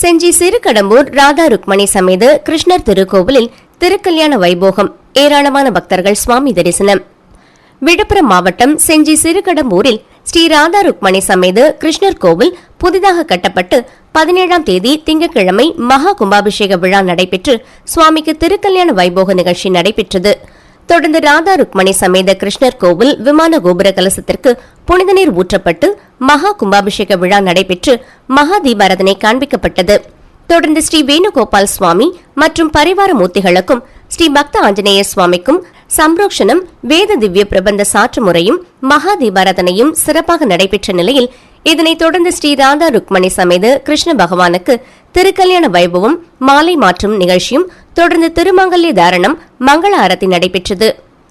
செஞ்சி சிறுகடம்பூர் ராதா ருக்மணி சமேத கிருஷ்ணர் திருக்கோவிலில் திருக்கல்யாண வைபோகம். ஏராளமான பக்தர்கள் சுவாமி தரிசனம். விழுப்புரம் மாவட்டம் செஞ்சி சிறுகடம்பூரில் ஸ்ரீ ராதா ருக்மணி சமேத கிருஷ்ணர் கோவில் புதிதாக கட்டப்பட்டு பதினேழாம் தேதி திங்கட்கிழமை மகா கும்பாபிஷேக விழா நடைபெற்று சுவாமிக்கு திருக்கல்யாண வைபோக நிகழ்ச்சி நடைபெற்றது. தொடர்ந்து ராதா ருக்மணி சமேத கிருஷ்ணர் கோவில் விமான கோபுர கலசத்திற்கு புனித நீர் ஊற்றப்பட்டு மகா கும்பாபிஷேக விழா நடைபெற்று மகா தீபாரதனை காண்பிக்கப்பட்டது. தொடர்ந்து ஸ்ரீ வேணுகோபால் சுவாமி மற்றும் பரிவார மூர்த்திகளுக்கும் ஸ்ரீ பக்த ஆஞ்சநேய சுவாமிக்கும் சம்ரோக்ஷனம் வேத திவ்ய பிரபந்த சாற்று முறையும் மகா தீபாரதனையும் சிறப்பாக நடைபெற்ற நிலையில் இதனைத் தொடர்ந்து ஸ்ரீ ராதா ருக்மணி சமேத கிருஷ்ண பகவானுக்கு திருக்கல்யாண வைபவம் மாலை மாற்றும் நிகழ்ச்சியும் தொடர்ந்து திருமங்கல்ய தாரணம் மங்கள ஆரத்தி நடைபெற்றது.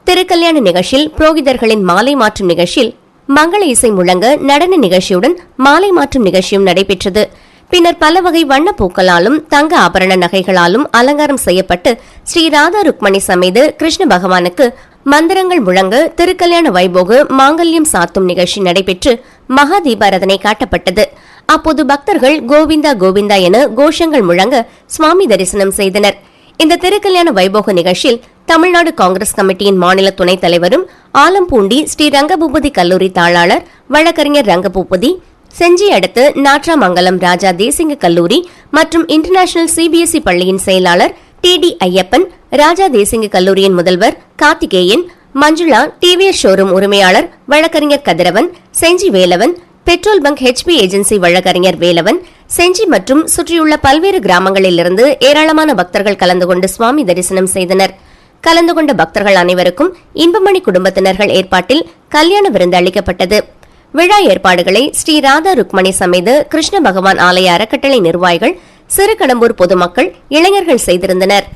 திருக்கல்யாண நிகழ்ச்சியில் புரோகிதர்களின் மாலை மாற்றும் நிகழ்ச்சியில் மங்கள இசை முழங்க நடன நிகழ்ச்சியுடன் மாலை மாற்றும் நிகழ்ச்சியும் நடைபெற்றது. பின்னர் பல வகை வண்ணப்பூக்களாலும் தங்க ஆபரண நகைகளாலும் அலங்காரம் செய்யப்பட்டு ஸ்ரீ ராதா ருக்மணி சமேத கிருஷ்ண பகவானுக்கு மந்திரங்கள் முழங்க திருக்கல்யாண வைபோக மாங்கல்யம் சாத்தும் நிகழ்ச்சி நடைபெற்று மகா தீபாரதனை காட்டப்பட்டது. அப்போது பக்தர்கள் கோவிந்தா கோவிந்தா என கோஷங்கள் முழங்க சுவாமி தரிசனம் செய்தனர். இந்த திருக்கல்யாண வைபோக நிகழ்ச்சியில் தமிழ்நாடு காங்கிரஸ் கமிட்டியின் மாநில துணைத் தலைவரும் ஆலம்பூண்டி ஸ்ரீ ரங்கபூபதி கல்லூரி தாளாளர் வழக்கறிஞர் ரங்கபூபதி செஞ்சி அடுத்து நாற்றாமங்கலம் ராஜா தேசிங்க கல்லூரி மற்றும் இன்டர்நேஷனல் சிபிஎஸ்இ பள்ளியின் செயலாளர் டி டி ஐயப்பன் ராஜா தேசிங்க கல்லூரியின் முதல்வர் கார்த்திகேயன் மஞ்சுளா டிவிஎஸ் ஷோரூம் உரிமையாளர் வழக்கறிஞர் Kathiravan Senji Velavan petrol bunk HP agency வழக்கறிஞர் வேலவன் செஞ்சி மற்றும் சுற்றியுள்ள பல்வேறு கிராமங்களிலிருந்து ஏராளமான பக்தர்கள் கலந்து கொண்டு சுவாமி தரிசனம் செய்தனர். கலந்து கொண்ட பக்தர்கள் அனைவருக்கும் இன்பமணி குடும்பத்தினர்கள் ஏற்பாட்டில் கல்யாண விருந்து அளிக்கப்பட்டது. விழா ஏற்பாடுகளை ஸ்ரீ ராதா ருக்மணி சமேத கிருஷ்ண பகவான் ஆலய அறக்கட்டளை நிர்வாகிகள் சிறுகடம்பூர் பொதுமக்கள் இளைஞர்கள் செய்திருந்தனர்.